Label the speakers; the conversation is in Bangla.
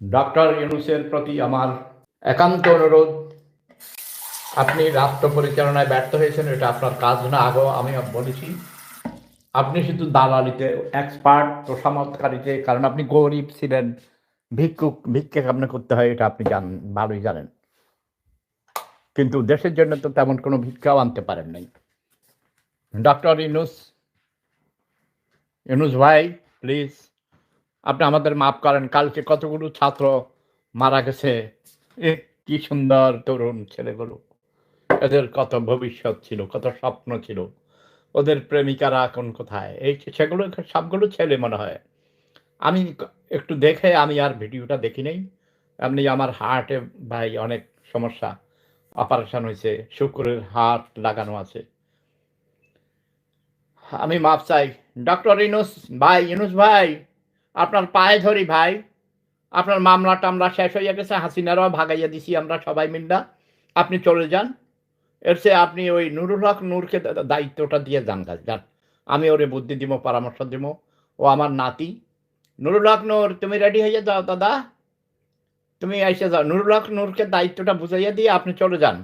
Speaker 1: ডক্টর ইউনুসের প্রতি আমার একান্ত অনুরোধ। আপনি রাষ্ট্র পরিচালনায় ব্যর্থ হয়েছেন, এটা আপনার কাজ না। আগেও আমি বলেছি, আপনি শুধু দালালিতে এক্সপার্ট তোষামতকারীতে, কারণ আপনি গরিব ছিলেন, ভিক্ষুক, ভিক্ষে আপনি করতে হয় এটা আপনি জান, ভালোই জানেন। কিন্তু দেশের জন্য তো তেমন কোনো ভিক্ষাও আনতে পারেন নাই। ডক্টর ইনুস ইনুস ভাই প্লিজ আপনি আমাদের মাফ করেন, কালকে কতগুলো ছাত্র মারা গেছে। কি সুন্দর তরুণ ছেলেগুলো। এদের কত ভবিষ্যৎ ছিল, কত স্বপ্ন ছিল। ওদের প্রেমিকারা এখন কোথায়? এই সেগুলো, সবগুলো ছেলে মনে হয়। আমি একটু দেখে আমি আর ভিডিওটা দেখি নাই। এমনি আমার হার্টে ভাই অনেক সমস্যা। অপারেশন হয়েছে, শুক্রের হার্ট লাগানো আছে। আমি মাপ চাই। ডক্টর ইনুস, ভাই ইনুস ভাই। আপনার পায়ে ধরি ভাই। আপনার মামলা টামলা শেষ হয়ে গেছে, হাসিনারাও ভাগাইয়া দিছি আমরা সবাই মিল্লা। আপনি চলে যান। এর চেয়ে আপনি ওই নুরুল হক নূরকে দায়িত্বটা দিয়ে যান কাজ যান। আমি ওরে বুদ্ধি দিব, পরামর্শ দিব। ও আমার নাতি। নুরুল হক নূর, তুমি রেডি হয়ে যাও দাদা। তুমি এসে যাও। নুরুল হক নূরকে দায়িত্বটা বুঝাইয়া দিয়ে আপনি চলে যান।